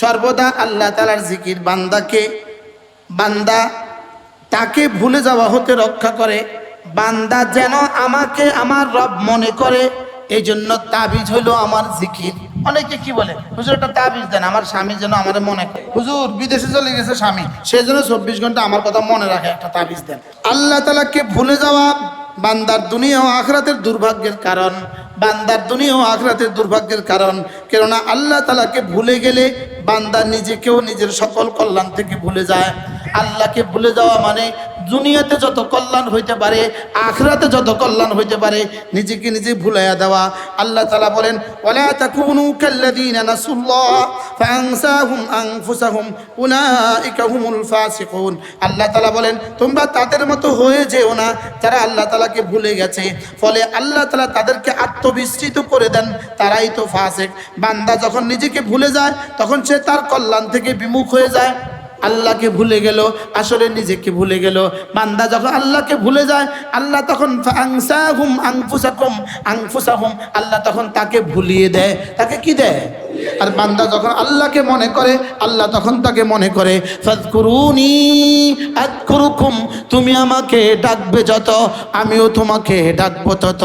সর্বদা আল্লাহ তালার জিকির বান্দাকে, বান্দা তাকে ভুলে যাওয়া হতে রক্ষা করে, বান্দা যেন আমাকে আমার রব মনে করে এই জন্য তাবিজ হলো আমার জিকির। অনেকে কি বলে, হুজুর, একটা তাবিজ দেন, আমার স্বামী যেন আমার মনে করে। হুজুর, বিদেশে চলে গেছে স্বামী সেই জন্য চব্বিশ ঘণ্টা আমার কথা মনে রাখে, একটা তাবিজ দেন। আল্লাহ তালাকে ভুলে যাওয়া বান্দার দুনিয়া ও আখরাতের দুর্ভাগ্যের কারণ, বান্দার দুনিয়া ও আখরাতের দুর্ভাগ্যের কারণ। কেননা আল্লাহ তালাকে ভুলে গেলে বান্দা নিজেকেও নিজের সকল কল্যাণ থেকে ভুলে যায়। আল্লাহকে ভুলে যাওয়া মানে দুনিয়াতে যত কল্যাণ হইতে পারে, আখরাতে যত কল্যাণ হইতে পারে, নিজেকে নিজে ভুলাইয়া দেওয়া। আল্লাহ তালা বলেন আল্লাহ তালা বলেন, তোমরা তাদের মতো হয়ে যেও না, যারা আল্লাহ তালাকে ভুলে গেছে। ফলে আল্লাহ তালা তাদেরকে আত্মবিস্মৃত করে দেন, তারাই তো ফাসেক। বান্দা যখন নিজেকে ভুলে যায়, তখন সে তার কল্যাণ থেকে বিমুখ হয়ে যায়। আল্লাহকে ভুলে গেল, আসলে নিজেকে ভুলে গেল। বান্দা যখন আল্লাহকে ভুলে যায়, আল্লাহ তখন আংসাহুম আংফুসাকুম আংফুসাহুম আল্লাহ তখন তাকে ভুলিয়ে দেয়। তাকে কি দেয়? আর বান্দা যখন আল্লাহকে মনে করে, আল্লাহ তখন তাকে মনে করে তুমি আমাকে ডাকবে যত, আমিও তোমাকে ডাকবো তত।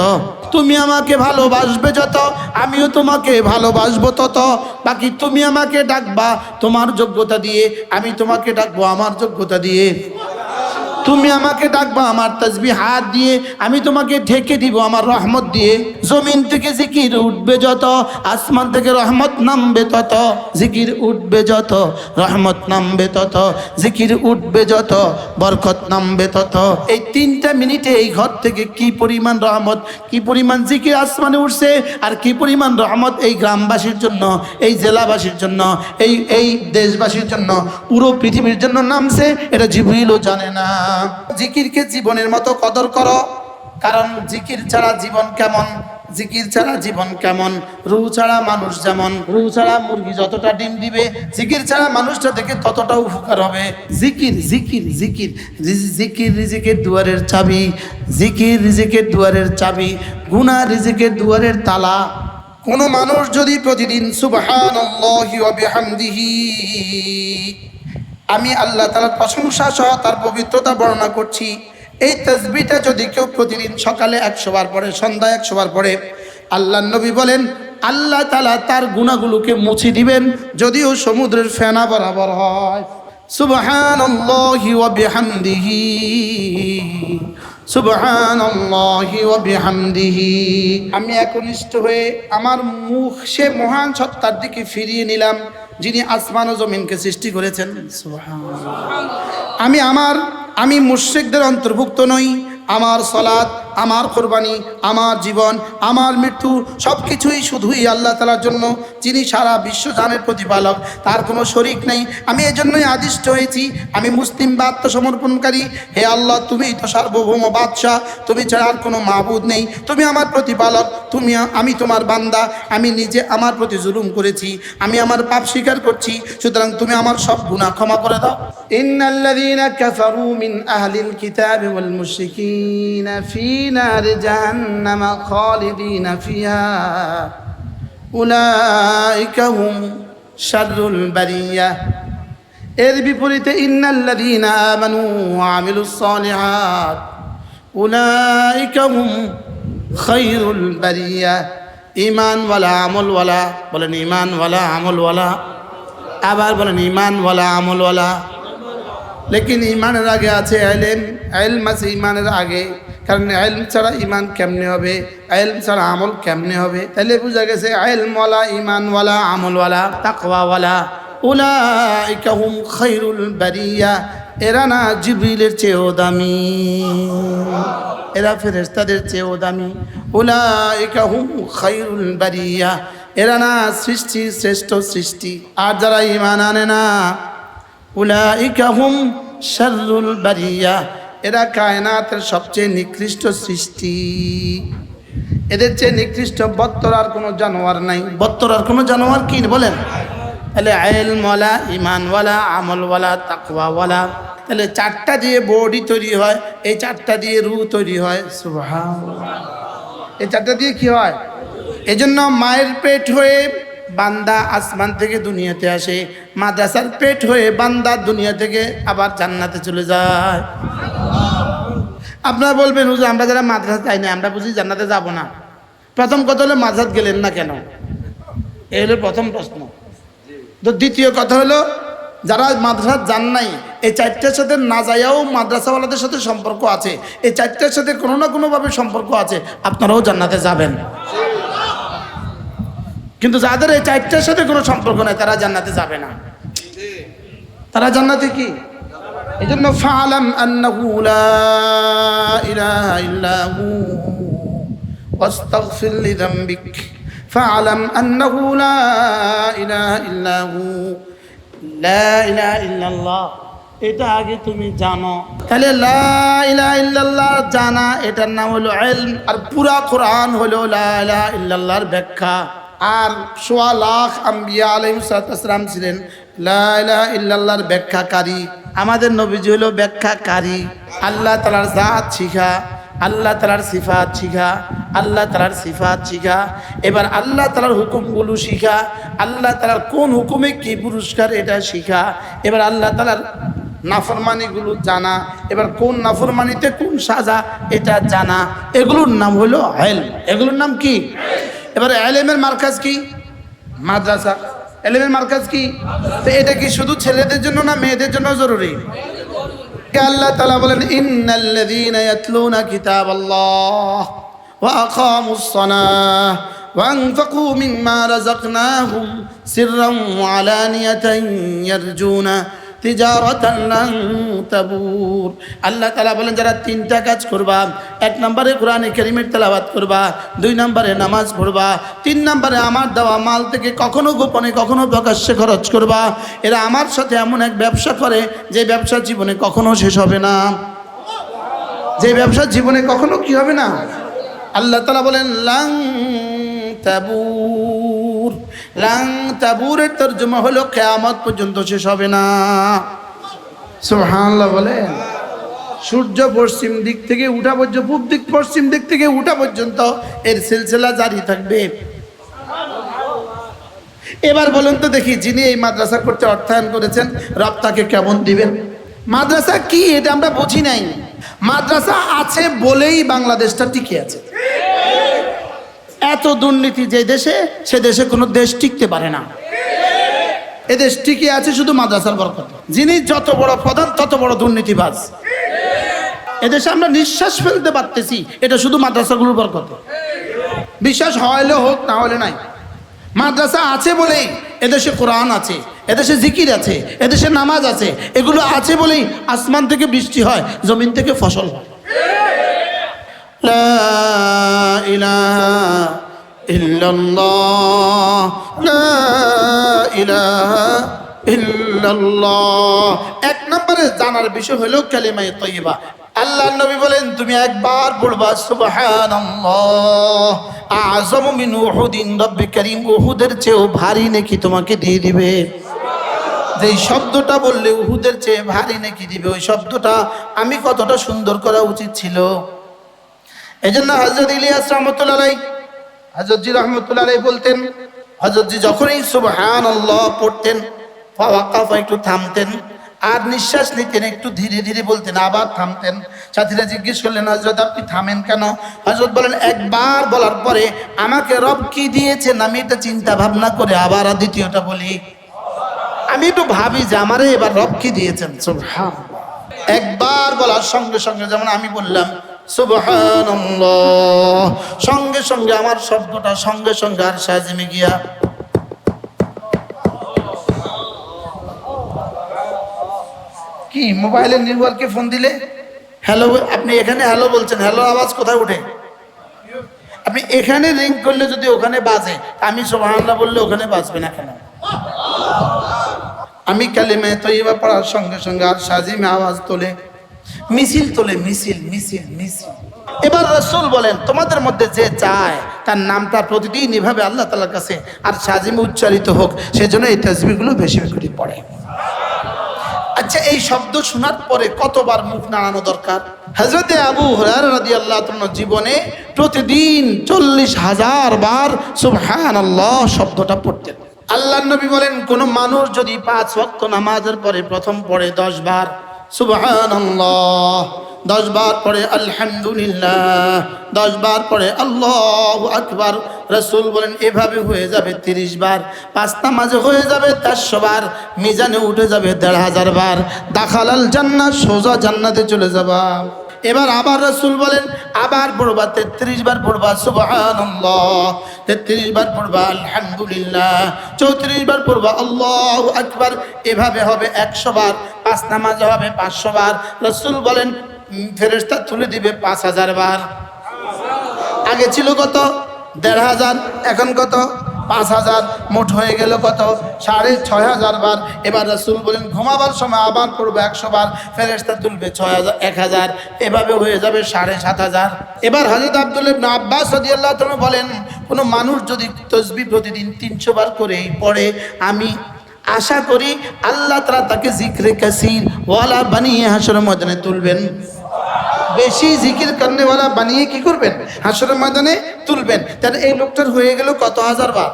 তুমি আমাকে ভালোবাসবে যত, আমিও তোমাকে ভালোবাসবো তত। বাকি তুমি আমাকে ডাকবা, তোমার যোগ্যতা দিয়ে আমি তোমাকে ডাকবো আমার যোগ্যতা দিয়ে। তুমি আমাকে ডাকবা, আমার তাজবি হাত দিয়ে, আমি তোমাকে ঢেকে দিব আমার রহমত দিয়ে। জমিন থেকে জিকির উঠবে যত, আসমান থেকে রহমত নামবে তত, জিকির উঠবে যত, রহমত নামবে তত, জিকির উঠবে যত, বরকত নামবে তত। এই তিনটা মিনিটে এই ঘর থেকে কি পরিমাণ রহমত, কি পরিমাণ জিকির আসমানে উঠছে, আর কি পরিমাণ রহমত এই গ্রামবাসীর জন্য, এই জেলাবাসীর জন্য, এই এই দেশবাসীর জন্য, পুরো পৃথিবীর জন্য নামছে, এটা জিবরিলও জানে না। জিকিরকে জীবনের মতো কদর করো। কারণ জিকির ছাড়া জীবন কেমন? জিকির ছাড়া জীবন কেমন? রু ছাড়া মানুষ যেমন। রু ছাড়া মুরগি যতটা ডিম দিবে, জিকির ছাড়া মানুষটা থেকে ততটা উপকার হবে। জিকির জিকির জিকির জিকির রিজিকের দুয়ারের চাবি। জিকির রিজিকের দুয়ারের চাবি। গুনা রিজিকের দুয়ারের তালা। কোনো মানুষ যদি প্রতিদিন বিহামদিহি আমি আল্লাহ তালার প্রশংসা সহ তার পবিত্রতা বর্ণনা করছি। এই তসবিটা যদি কেউ প্রতিদিন সকালে একশো বার পড়ে, সন্ধ্যায় একশো বার পড়ে আল্লাহ নবী বলেন, আল্লাহ তালা তার গুণাগুলোকে মুছে দিবেন যদিও সমুদ্রের ফেনা বরাবর হয়। আমি একনিষ্ঠ হয়ে আমার মুখ সে মহান সত্তার দিকে ফিরিয়ে নিলাম। যিনি আসমান ও জমিনকে সৃষ্টি করেছেন। আমি আমার আমি মুশ্রিকদের অন্তর্ভুক্ত নই আমার সলাদ আমার কোরবানি, আমার জীবন, আমার মৃত্যু সব কিছুই শুধুই আল্লাহ তালার জন্য, যিনি সারা বিশ্ব বিশ্বজানের প্রতিপালক, তার কোনো শরিক নেই। আমি এজন্যই আদিষ্ট হয়েছি, আমি মুসলিম বা আত্মসমর্পণকারী। হে আল্লাহ, তুমি তো সার্বভৌম বাদশাহ, তুমি ছাড়া আর কোনো মাহবুদ নেই। তুমি আমার প্রতিপালক, তুমি, আমি তোমার বান্দা, আমি নিজে আমার প্রতি জুলুম করেছি, আমি আমার পাপ স্বীকার করছি, সুতরাং তুমি আমার সব গুনাহ ক্ষমা করে দাও। ইন্নাল্লাযীনা কাফারু মিন আহলিল কিতাবি ওয়াল মুশরিকিনা ফি নার জাহান্নাম খালিদিনা ফিহা উলাইকা হুম শাররুল বারিয়া এর বিপরীতে, ইন্নাল্লাযীনা আমানু ওয়া আমিলুস সালিহাত। উলাইকা হুম খায়রুল বারিয়া। ঈমানওয়ালা আমলওয়ালা বলেন ঈমানওয়ালা আমলওয়ালা আবার বলেন ঈমানওয়ালা আমলওয়ালা লেকিন ইমানের আগে আছে এলেম, এলম আছে ইমানের আগে। কারণ এলম ছাড়া ইমান কেমনে হবে? এলম ছাড়া আমল কেমনে হবে? তাহলে বোঝা গেছে এলমওয়ালা ইমানওয়ালা আমলওয়ালা, তাকওয়াওয়ালা, উলাইকা হুম খায়রুল বারিয়া। এরা না জিবরিলের চেয়েও দামি। এরা ফেরেশতাদের চেয়েও দামি। উলাইকা হুম খায়রুল বারিয়া। এরা না সৃষ্টি শ্রেষ্ঠ সৃষ্টি। আর যারা ইমান আনে না, উলাইকা হুম শাররুল বারিয়া। এরা কায়নাতের সবচেয়ে নিকৃষ্ট সৃষ্টি। এদের চেয়ে নিকৃষ্ট বত্তর আর কোনো জানোয়ার নাই। বত্তর আর কোনো জানোয়ার কি? বলেন। তাহলে আইলওয়ালা ইমানওয়ালা আমলওয়ালা তাকওয়াওয়ালা তাহলে চারটা দিয়ে বডি তৈরি হয়, এই চারটা দিয়ে রু তৈরি হয়। সুবহান এই চারটা দিয়ে কি হয়? এজন্য মায়ের পেট হয়ে বান্দা আসমান থেকে দুনিয়াতে আসে, মাদ্রাসার পেট হয়ে বান্দা দুনিয়া থেকে আবার জান্নাতে চলে যায়। আপনারা বলবেন, হুজুর, আমরা যারা মাদ্রাসা চাই না আমরা বুঝি জান্নাতে যাব না। প্রথম কথা হলো, মাদ্রাসাত গেলেন না কেন? এই হলো প্রথম প্রশ্ন। তো দ্বিতীয় কথা হলো, যারা মাদ্রাসা যান নাই, এই চারটার সাথে না যাইয়াও মাদ্রাসাওয়ালাদের সাথে সম্পর্ক আছে। এই চারটার সাথে কোনো না কোনোভাবে সম্পর্ক আছে, আপনারাও জান্নাতে যাবেন। কিন্তু যাদের এই চারটার সাথে কোনো সম্পর্ক নাই, তারা জান্নাতে যাবে না। তারা জান্নাতে কি? এই জন্য ফালাম আন্নাহুলাম্বিক ফালাম আন্নাহুলা ইলাহ ইল্লাহু লা ইলাহা ইল্লাল্লাহ। এটা আগে তুমি জানো। তাহলে লা ইলাহা ইল্লাল্লাহ জানা, এটার নাম হলো এলম আর পুরা কোরআন হলো লা লাহ ইল্লাল্লাহর ব্যাখ্যা। আর সোয়া লাখ আম্বিয়া আলহিম সালাম ছিলেন লা ইলাহা ইল্লাল্লাহর ব্যাখ্যাকারী। আমাদের নবীজি হলো ব্যাখ্যাকারী। আল্লাহ তাআলার জাত শিখা, আল্লাহ তালার সিফাত শিখা, আল্লাহ তালার সিফাত শিখা। এবার আল্লাহ তালার হুকুমগুলো শিখা, আল্লাহ তালার কোন হুকুমে কি পুরস্কার এটা শিখা। এবার আল্লাহ তালার নাফরমানিগুলো জানা, এবার কোন নাফরমানিতে কোন সাজা এটা জানা। এগুলোর নাম হলো হেল এগুলোর নাম কি? এবার এলেমের মার্কাজ কি? মাদ্রাসা। এলেমের মার্কাজ কি তো এটা কি শুধু ছেলেদের জন্য না মেয়েদের জন্য জরুরি আল্লাহ তালা বলেন ইন্নাল্লাযীনা ইয়াতলুনা কিতাবাল্লাহ ওয়া আকামুস সালাহ وأنفقوا مما رزقناهم سرا وعلانية يرجون তিজারতান লান তাবুর। আল্লাহ তাআলা বলেন, যারা তিনটা কাজ করবা, এক নম্বরে কোরআনে কারীমের তেলাওয়াত করবা, দুই নম্বরে নামাজ পড়বা, তিন নম্বরে আমার দেওয়া মাল থেকে কখনো গোপনে, কখনো প্রকাশ্যে খরচ করবা। এরা আমার সাথে এমন এক ব্যবসা করে, যে ব্যবসা জীবনে কখনো শেষ হবে না। যে ব্যবসা জীবনে কখনো কি হবে না? আল্লাহ তালা বলেন, লাং তাবুর। লাং তাবুরের তর্জমা হলো কেয়ামত পর্যন্ত শেষ হবে না। সুবহানাল্লাহ বলেন, সূর্য পশ্চিম দিক থেকে উঠা পর্যন্ত পূব দিক, পশ্চিম দিক থেকে উঠা পর্যন্ত এর সিলসিলা জারি থাকবে। এবার বলুন তো দেখি, যিনি এই মাদ্রাসা করতে অর্থায়ন করেছেন, রব তাকে কেমন দিবেন? মাদ্রাসা কি, এটা আমরা বুঝি নাই। মাদ্রাসা আছে বলেই বাংলাদেশটা টিকে আছে। এত দুর্নীতি যে দেশে, সে দেশে কোনো দেশ টিকতে পারে না। এদেশ টিকে আছে, শুধু মাদ্রাসার বরকত। যিনি যত বড় প্রধান, তত বড় দুর্নীতিবাজ। এদেশে আমরা নিঃশ্বাস ফেলতে পারতেছি, এটা শুধু মাদ্রাসাগুলোর বরকত। বিশ্বাস হইলে হোক, না হলে নাই। মাদ্রাসা আছে বলেই এদেশে কোরআন আছে এদেশে জিকির আছে এদেশে নামাজ আছে, এগুলো আছে বলেই আসমান থেকে বৃষ্টি হয়, জমিন থেকে ফসল হয়। লা ইলাহা ইল্লাল্লাহ। লা ইলাহা ইল্লাল্লাহ। এক নম্বরে জানার বিষয় হলো কালিমায়ে তয়্যিবা আল্লাহ নবী বলেন, তুমি একবার পড়বা, সুবহানাল্লাহ। আযম মিন উহুদিন, রব্বি করিম, উহুদের চেয়েও ভারী নাকি তোমাকে দিয়ে দিবে। যেই শব্দটা বললে উহুদের চেয়ে ভারী নাকি দিবে, ওই শব্দটা আমি কতটা সুন্দর করা উচিত ছিল? এই জন্য হজরত ইলিয়াস রহমতুল্লাহ হজরতজি রহমতুল্লাহ বলতেন হজরতজি যখনই সুবহান আল্লাহ পড়তেন একটু থামতেন, আর নিঃশ্বাস নিতেন, একটু ধীরে ধীরে বলতেন, আবার থামতেন। সাথীরা জিজ্ঞেস করলেন হজরত আপনি থামেন কেন? হজরত বলেন, একবার বলার পরে আমাকে রব কি দিয়েছেন? আমি এটা চিন্তা ভাবনা করে আবার দ্বিতীয়টা বলি। আমি একটু ভাবি যে আমারে এবার রব কি দিয়েছেন? একবার বলার সঙ্গে সঙ্গে যেমন আমি বললাম সুবহানাল্লাহ। সঙ্গে সঙ্গে আমার শব্দটা সঙ্গে সঙ্গে আর সাজিমে গিয়া। কি মোবাইলের নেটওয়ার্কে ফোন দিলে? হ্যালো আপনি এখানে হ্যালো বলছেন হ্যালো আওয়াজ কোথায় ওঠে আপনি এখানে রিং করলে যদি ওখানে বাজে আমি সুবহানাল্লাহ বললে ওখানে বাজবে না কেন? আমি কালিমে তৈবা পড়ার সঙ্গে সঙ্গে আর সাজিমে আওয়াজ তোলে। মিছিল তোলে, মিছিল মিছিল মিছিল। এবার রসুল বলেন, তোমাদের মধ্যে যে চায়, তার নামটা প্রতিদিন এভাবে আল্লাহ তালার কাছে আর সাজিমে উচ্চারিত হোক, সেজন্য এই তসবিগুলো বেশি করে পড়ে। আচ্ছা এই শব্দ শোনার পরে কতবার মুখ নাড়ানো দরকার? হজরতে আবু হরার আল্লাহ জীবনে প্রতিদিন চল্লিশ হাজার বার সুবহান আল্লাহ শব্দটা পড়তেন। আল্লাহ নবী বলেন, কোন মানুষ যদি পাঁচ ওয়াক্ত নামাজের পরে প্রথম পড়ে দশ বার সুবহানাল্লাহ। দশ বার পরে আলহামদুলিল্লাহ। দশ বার পরে আল্লাহ আকবার। রসুল বলেন, এভাবে হয়ে যাবে তিরিশ বার পাঁচটা মাঝে হয়ে যাবে চারশো বার, মিজানে উঠে যাবে দেড় হাজার বার। দাখালাল জান্নাত, সোজা জান্নাতে চলে যাবা। এবার আবার রসুল বলেন, আবার পড়বা, তেত্রিশ বার পড়বা, সুবহানাল্লাহ, তেত্রিশ বার পড়বা, আলহামদুলিল্লাহ, চৌত্রিশ বার পড়বা, আল্লাহ আকবার, এভাবে হবে একশো বার, পাঁচ নামাজে হবে পাঁচশো বার। রসুল বলেন ফেরেস্তা তুলে দিবে পাঁচ হাজার বার। আগে ছিল কত? দেড় হাজার, এখন কত? পাঁচ হাজার, মোট হয়ে গেল কত? সাড়ে ছয় হাজার বার। এবার রাসুল বলেন, ঘুমাবার সময় আবার করব একশো বার। ফেরেস্তা তুলবে ছয় হাজার, এক হাজার। এভাবে হয়ে যাবে সাড়ে সাত হাজার। এবার হজরত আব্দুল আব্বাস সদিয়াল্লাহ তুমি বলেন, কোনো মানুষ যদি তসবি প্রতিদিন তিনশো বার করে পড়ে, আমি আশা করি আল্লাহ তারা তাকে জিক্রে কাসির ওয়ালা বানিয়ে হাসর ময়দানে তুলবেন। বেশি জিকির করনেওয়ালা বানিয়ে কি করবেন? হাসরের ময়দানে তুলবেন। তাহলে এই লোকটার হয়ে গেল কত হাজার বার?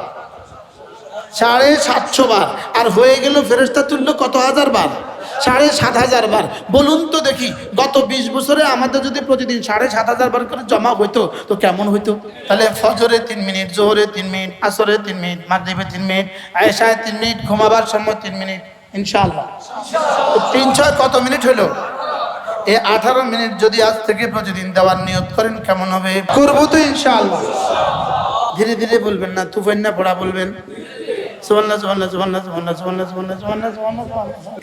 সাড়ে সাতশো বার। আর হয়ে গেল ফেরেস্তা তুললো কত হাজার বার? সাড়ে সাত হাজার বার। বলুন তো দেখি, গত বিশ বছরে আমাদের যদি প্রতিদিন সাড়ে সাত হাজার বার করে জমা হইতো, তো কেমন হইতো? তাহলে ফজরে তিন মিনিট, জোহরে তিন মিনিট, আসরে তিন মিনিট, মাগরিবে তিন মিনিট, আয়েশায় তিন মিনিট, ঘুমাবার সময় তিন মিনিট, ইনশাআল্লাহ। তিন ছয় কত মিনিট হলো? এই আঠারো মিনিট যদি আজ থেকে প্রতিদিন দেওয়ার নিয়ত করেন, কেমন হবে? করব তো ইনশাআল্লাহ। ধীরে ধীরে বলবেন না তুফান্না পড়া বলবেন।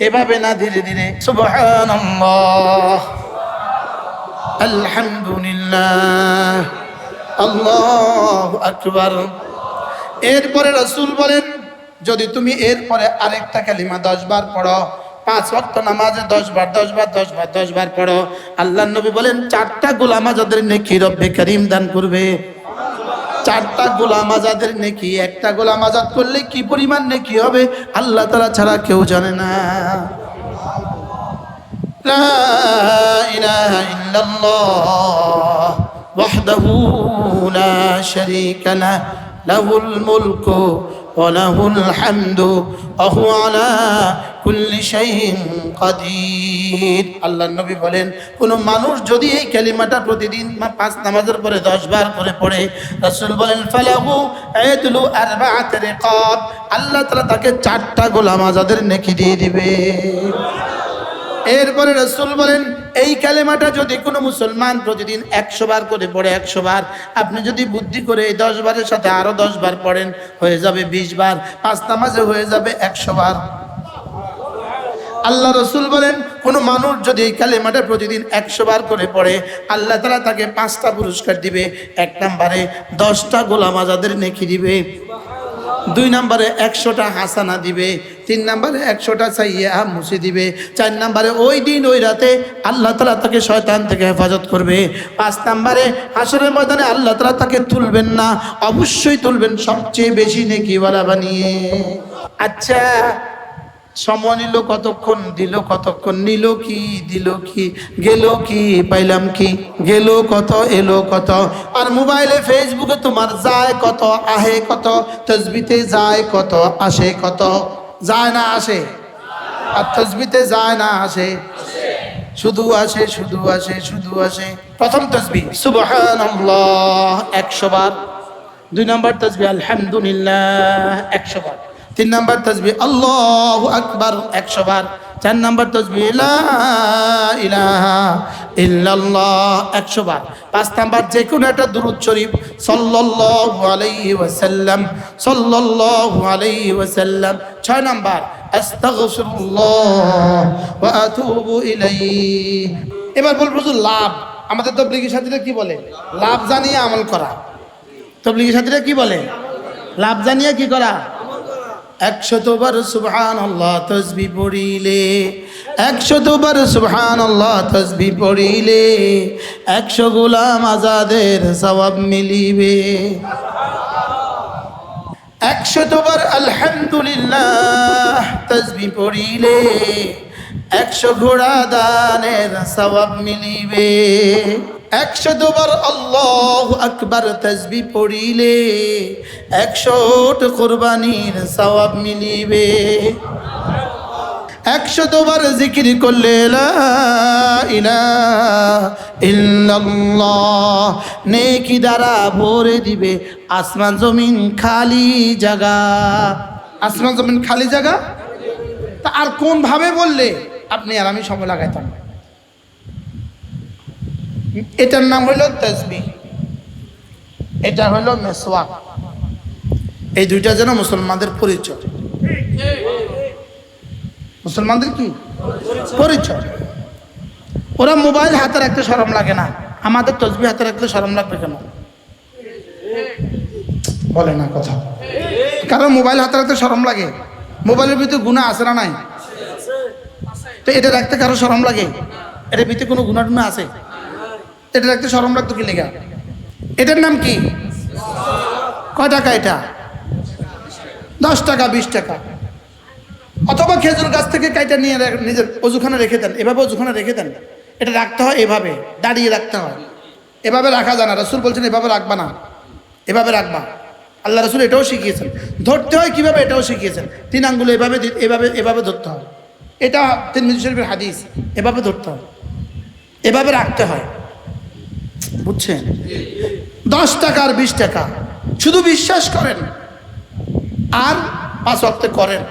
এভাবে না, ধীরে ধীরে। আলহামদুলিল্লাহ। আল্লাহ আকবার। এরপরে রসুল বলেন, যদি তুমি এরপরে আরেকটা কালিমা দশ বার পড়ো পাঁচ ওয়াক্ত নামাজে দশ বার দশ বার দশ বার দশ বার পড়ো। আল্লাহ নবী বলেন, চারটা গোলাম আজাদের নেকি রব্বে করিম দান করবে। চারটা গোলাম আজাদের নেকি, একটা গোলাম আজাদ করলে কি পরিমাণ নেকি হবে? আল্লাহ তালা ছাড়া কেউ জানে না। لا إله إلا الله وحده لا شريك له له الملك وله الحمد وهو على কুল্লি শাইন কাদির। আল্লাহ নবী বলেন, কোনো মানুষ যদি এই কালিমাটা প্রতিদিন পাঁচ নামাজের পরে দশ বার করে পড়ে, রাসুল বলেন, ফালাহু আয়াতুলু আরবাআত রিকাব। আল্লাহ তালা তাকে চারটা গোলাম আজাদের নেকি দিয়ে দিবে। এরপরে রসুল বলেন, এই কালেমাটা যদি কোনো মুসলমান প্রতিদিন একশো বার করে পড়ে, একশো বার, আপনি যদি বুদ্ধি করে এই দশ বারের সাথে আরও দশ বার পড়েন, হয়ে যাবে বিশ বার, পাঁচ নামাজে হয়ে যাবে একশো বার। আল্লাহ রসুল বলেন, কোনো মানুষ যদি এই কালেমাটা প্রতিদিন একশো বার করে পড়ে, আল্লাহ তালা তাকে পাঁচটা পুরস্কার দিবে। এক নম্বরে দশটা গোলাম আজাদের নেকি দিবে। দুই নম্বরে একশোটা হাসানা দিবে। তিন নম্বরে একশোটা সাইয়া মুছে দিবে। চার নম্বরে ওই দিন, ওই রাতে আল্লাহ তালা তাকে শয়তান থেকে হেফাজত করবে। পাঁচ নম্বরে হাসরের ময়দানে আল্লাহ তালা তাকে তুলবেন না। অবশ্যই তুলবেন সবচেয়ে বেশি নেকিওয়ালা বানিয়ে। আচ্ছা সময় নিল কতক্ষণ, দিল কতক্ষণ, নিল কি, দিল কি, গেল কি, পাইলাম কি, গেল কত, এলো কত। আর মোবাইলে, ফেসবুকে তোমার যায় কত, আহে কত, তসবিতে যায় কত, আসে কত। যায় না আসে? আর তসবিতে যায় না আসে? শুধু আসে শুধু আসে শুধু আসে। প্রথম তসবি, সুবহানাল্লাহ, একশো বার। দুই নম্বর তসবি, আলহামদুলিল্লাহ, একশো বার। তিন নম্বর তসবি, আল্লাহ আকবার, একশো বার। চার নম্বর তসবি ইল্লাল্লাহ, একশো বার। পাঁচ নম্বর যে কোনো একটা দুরুদ শরীফ, সাল্লাল্লাহু আলাইহি ওয়াসাল্লাম, সাল্লাল্লাহু আলাইহি ওয়াসাল্লাম। ছয় নম্বর, আস্তাগফিরুল্লাহ ওয়া আতুবু ইলাইহি। এবার বলব যে লাভ। আমাদের তবলিগি সাথীরা কি বলে? লাভ জানিয়ে আমল করা। তবলিগি সাথীরা কি বলে? লাভ জানিয়ে কি করা? একশতবার সুবহান আল্লাহ তসবি পড়িলে, একশতবার সুবহান আল্লাহ তসবি পড়িলে, একশো গোলাম আজাদের সবাব মিলিবে। একশতবার আলহামদুলিল্লাহ তসবি পড়িলে, একশো ঘোড়া দানের সবাব মিলিবে। একশো দুবার আল্লাহ আকবার তসবি পড়িলে একশোট কোরবানির সওয়াব মিলিবে। একশো দুবার জিকির করলে নেকি দ্বারা ভরে দিবে আসমান জমিন খালি জায়গা আসমান জমিন খালি জায়গা তা আর কোন ভাবে বললে? আপনি আর আমি সময় লাগাইতাম এটার নাম হইল তসবি। এটা হইল মেসওয়াক। এই দুইটা যেন মুসলমানদের পরিচয়। মুসলমানদের কি? পরিচয়। ওরা মোবাইল হাতে রাখতে সরম লাগে না। আমাদের তসবি হাতে রাখতে সরম লাগবে কেন? বলে না কথা। কারণ মোবাইল হাতে রাখতে সরম লাগে। মোবাইলের ভিতরে গুণা আছে না নাই? তো এটা রাখতে কারও সরম লাগে? এটার ভিতরে কোনো গুণা টুনা আছে? এটা রাখতে সরম লাগতো কি লেগা? এটার নাম কি? কয় টাকা এটা? দশ টাকা, বিশ টাকা। অথবা খেজুর গাছ থেকে কাইটা নিয়ে নিজের অজুখানে রেখে দেন। এভাবে অজুখানে রেখে দেন। এটা রাখতে হয় এভাবে, দাঁড়িয়ে রাখতে হয়। এভাবে রাখা যায় না। রসুল বলছেন, এভাবে রাখবা না। এভাবে রাখবা। আল্লাহ রসুল এটাও শিখিয়েছেন। ধরতে হয় কীভাবে এটাও শিখিয়েছেন। তিন আঙ্গুলো এভাবে এভাবে এভাবে ধরতে হয়। এটা তিন মিজু শরীফের হাদিস। এভাবে ধরতে হয়। এভাবে রাখতে হয়। বুঝছেন? দশ টাকা আর বিশ টাকা। শুধু বিশ্বাস করেন। আর পাঁচ অক্টে করেন।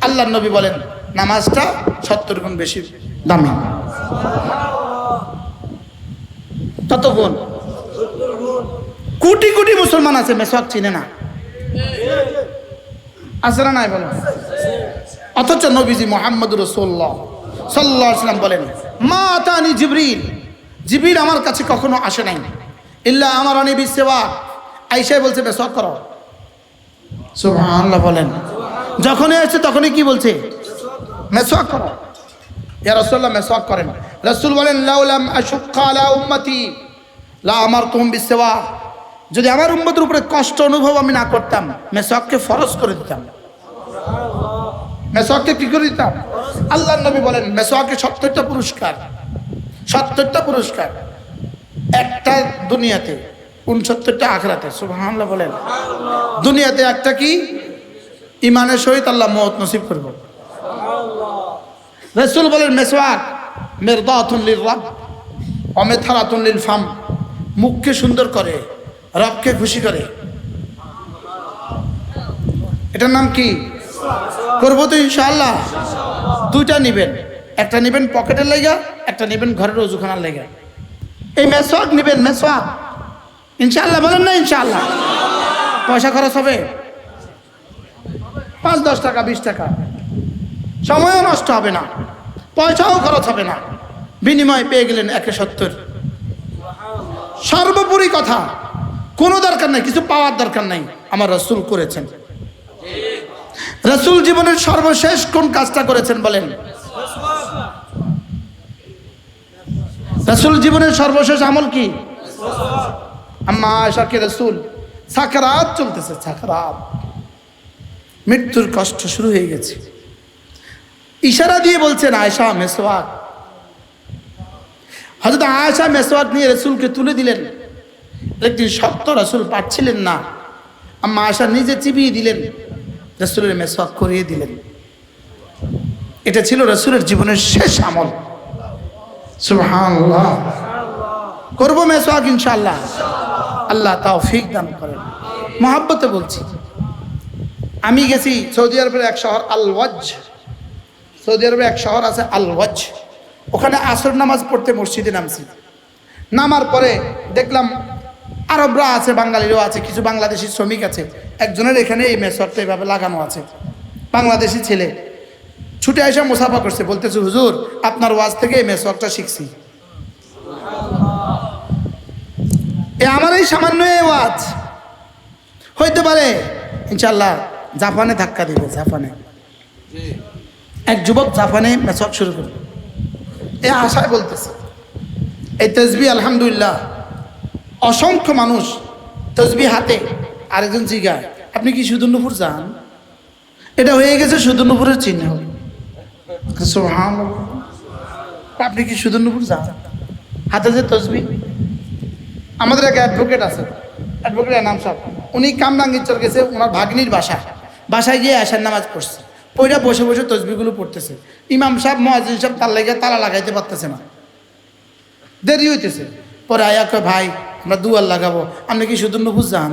আল্লাহ নবী বলেন, নামাজটা সত্তর গুণ বেশি দামি। তত গুণ কোটি কোটি মুসলমান আছে মেসওয়াক চিনে না। আছে না নাই বলেন? অথচ নবীজি মোহাম্মদ রসোল্লাহ সাল্লাহ সাল্লাম বলেন, মা তানি জিবরিল। জিবরিল আমার কাছে কখনো আসে নাই। ইল্লা আমার অনিবি সেবা আইসাই বলছে মেসওয়াক করো। সুবহানাল্লাহ বলেন। যখনই আসছে তখনই কি বলছে? মেসওয়াক করো। ইয়া রাসূলুল্লাহ মেসওয়াক করেন। রাসূল বলেন লাউলাম আশুক্কা আলা উম্মতি, লা আমারতুহুম বিসওয়া। যদি আমার উম্মতের উপরে কষ্ট অনুভব আমি না করতাম মেসওয়াককে ফরজ করে দিতাম। মেসওয়াককে কি করে দিতাম? আল্লাহ নবী বলেন মেসওয়াকে সত্তরটা পুরস্কার। সত্তরটা পুরস্কার। একটা দুনিয়াতে, উনসত্তরটা আখরাতে, সুবহানাল্লাহ বলেন। দুনিয়াতে একটা কি? ইমানের সহিত আল্লাহ মত নসিব করব রসুল বলেন, মেসওয়াক, মেরদাতুন লিল রব, অমেথারাতুন লিল ফাম, মুখকে সুন্দর করে, রবকে খুশি করে। এটার নাম কি? করব তো ইনশাআল্লাহ। দুইটা নিবেন। একটা নিবেন পকেটের লেগা একটা নিবেন ঘরের অজুখানার লেগা। এই মেসওয়াক নিবেন মেসওয়াক ইনশাল্লাহ বলেন না ইনশাল্লাহ পয়সা খরচ হবে? পাঁচ দশ টাকা বিশ টাকা। সময়ও নষ্ট হবে না পয়সাও খরচ হবে না। বিনিময় পেয়ে গেলেন একে সত্তর। সর্বোপরি কথা কোনো দরকার নাই কিছু পাওয়ার দরকার নাই আমার রসুল করেছেন। রসুল জীবনের সর্বশেষ কোন কাজটা করেছেন বলেন? রসুল জীবনের সর্বশেষ আমল কি? আম্মা রসুল, সাকরাত চলতেছে, সাকরাত। মৃত্যুর কষ্ট শুরু হয়ে গেছে। ইশারা দিয়ে বলছেন আয়সা মেসওয়াক হয়তো আয়সা মেসওয়াক নিয়ে রসুলকে তুলে দিলেন। একদিন সত্য রসুল পাচ্ছিলেন না। আম্মা আয়সা নিজে চিবিয়ে দিলেন, রসুলের মেসওয়াক করিয়ে দিলেন। এটা ছিল রসুলের জীবনের শেষ আমল। সুবহানাল্লাহ। করব মেসওয়াক ইনশাআল্লাহ। আল্লাহ তাও ফিক দান করেন। মহাব্বতে বলছি আমি গেছি সৌদি আরবের এক শহর আল ওয়াজ সৌদি আরবের এক শহর আছে আল ওয়াজ ওখানে আসর নামাজ পড়তে মসজিদে নামছি। নামার পরে দেখলাম আরবরা আছে বাঙালিরও আছে কিছু বাংলাদেশি শ্রমিক আছে। একজনের এখানে এই মেসরটা এভাবে লাগানো আছে। বাংলাদেশি ছেলে। ছুটে এসে মুসাফা করছে, বলতেছে, হুজুর, আপনার ওয়াজ থেকে এই মেসওয়াকটা শিখছি। এ আমার এই সামান্য এই ওয়াজ। হইতে পারে ইনশাল্লাহ জাপানে ধাক্কা দিবে, জাপানে। এক যুবক জাপানে মেসওয়াক শুরু করবে এ আশায় বলতেছে, এই তসবি, আলহামদুলিল্লাহ, অসংখ্য মানুষ তসবি হাতে, আরেকজন জিগায়। আপনি কি সুদর্ণপুর যান? এটা হয়ে গেছে সুদর্ণপুরের চিহ্ন। আপনি কি সুদর্ণপুর যান হাতে যে তসবি। আমাদের এক অ্যাডভোকেট আছে। অ্যাডভোকেট নাম সাহেব উনি কামরাঙ্গিচর গেছে, ওনার ভাগ্নির বাসা। বাসায় গিয়ে আসার নামাজ পড়ছে। পইরা বসে বসে তসবিগুলো পড়তেছে। ইমাম সাহেব মহাজিন সাহেব তার লেগে তালা লাগাইতে পারতেছে না। দেরি হইতেছে। পরে আয়া কয়, ভাই, আমরা দুয়ার লাগাবো। আপনি কি নবুজ যান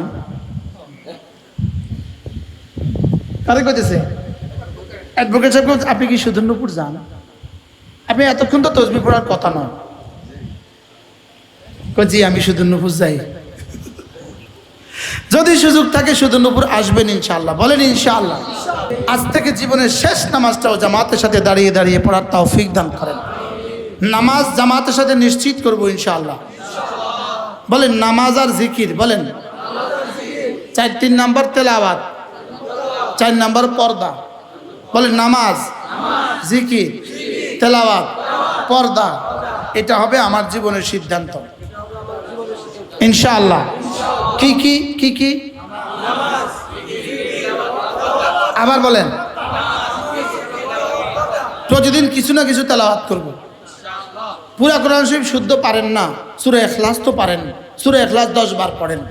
কারে কইতেছে অ্যাডভোকেট সাহেব আপনি কি সুধন্যপুর যান? আপনি এতক্ষণ তো তসবি পড়ার কথা নয়। জি, আমি সুধন্যপুর যাই। যদি সুযোগ থাকে সুধন্যপুর আসবেন ইনশাআল্লাহ। বলেন ইনশাআল্লাহ। আজ থেকে জীবনের শেষ নামাজটাও জামাতের সাথে দাঁড়িয়ে দাঁড়িয়ে পড়ার তৌফিক দান করেন। নামাজ জামাতের সাথে নিশ্চিত করব ইনশাআল্লাহ। বলেন, নামাজ আর জিকির, বলেন। চার তিন নাম্বার তেলাওয়াত। চার নাম্বার পর্দা। বলেন নামাজ, জিকির, তেলাওয়াত, পর্দা, এটা হবে আমার জীবনের সিদ্ধান্ত। ইনশাআল্লাহ। কি কি কি কি? আবার বলেন। প্রতিদিন কিছু না কিছু তেলাওয়াত করব। পুরা কোরআন শরীফ শুদ্ধ পারেন না, সুরে এখলাস তো পারেন। সুরে এখলাস দশ বার পড়েন।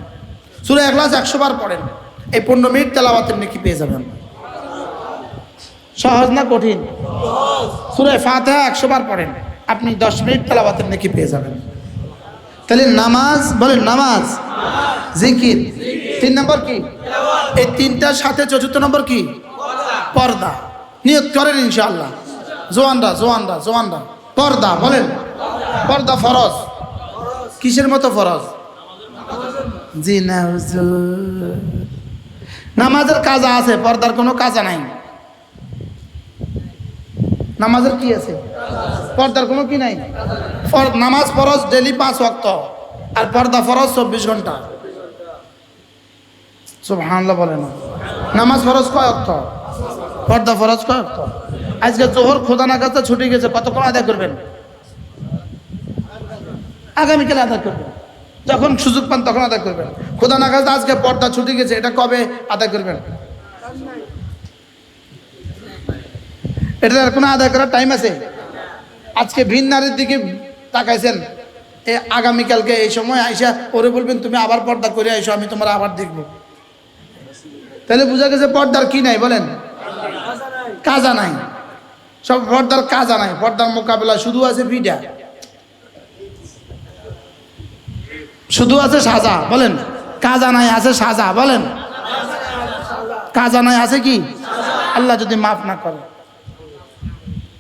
সুরে এখলাস একশো বার পড়েন। এই পনেরো মিনিট তেলাওয়াতের নাকি পেয়ে যাবেন। সহজ না কঠিন? সুরে ফাতেহা একশো বার পড়েন। আপনি দশ মিনিট তেলাওয়াতের নাকি পেয়ে যাবেন। তাহলে নামাজ, বলেন নামাজ। জিকির। তিন নম্বর কি? এই তিনটার সাথে চতুর্থ নম্বর কি? পর্দা। নিয়ত করেন ইনশাআল্লাহ। জোয়ানরা জোয়ানরা জোয়ানরা। পর্দা, বলেন। পর্দা ফরজ। কিসের মতো ফরজ? জি নামাজের কাজা আছে, পর্দার কোনো কাজা নাই। নামাজের কি আছে? পর্দার কোনো কি নাই? নামাজ ফরজ ডেলি পাঁচ ওয়াক্ত আর পর্দা ফরজ চব্বিশ ঘণ্টা। সব হামলা বলে না। নামাজ ফরজ কয় অক্ত পর্দা ফরজ কয় অক্ত আজকে জোহর খোদা না কাছে ছুটি গেছে, কতক্ষণ আদায় করবেন? আগামীকাল আদায় করবেন। যখন সুযোগ পান তখন আদায় করবেন। খোদা না কাছে আজকে পর্দা ছুটি গেছে, এটা কবে আদায় করবেন? এটার কোনো আদায় করার টাইম আছে? আজকে ভিন নারীর দিকে তাকাইছেন, এ আগামীকালকে এই সময় আইসা ওরে বলবেন, তুমি আবার পর্দা করে আইসো, আমি তোমার আবার দেখব। তাহলে বোঝা গেছে পর্দার কি নাই, বলেন? কাজা নাই। সব পর্দার কাজা নাই, পর্দার মোকাবেলা শুধু আছে ভিডা শুধু আছে সাজা, বলেন? কাজা নাই, আছে সাজা, বলেন? কাজা নাই, আছে কি? আল্লাহ যদি মাফ না করে।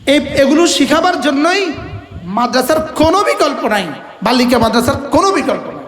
এই এগুলো শিখাবার জন্যই মাদ্রাসার কোনো বিকল্প নাই বালিকা মাদ্রাসার কোনো বিকল্প নাই।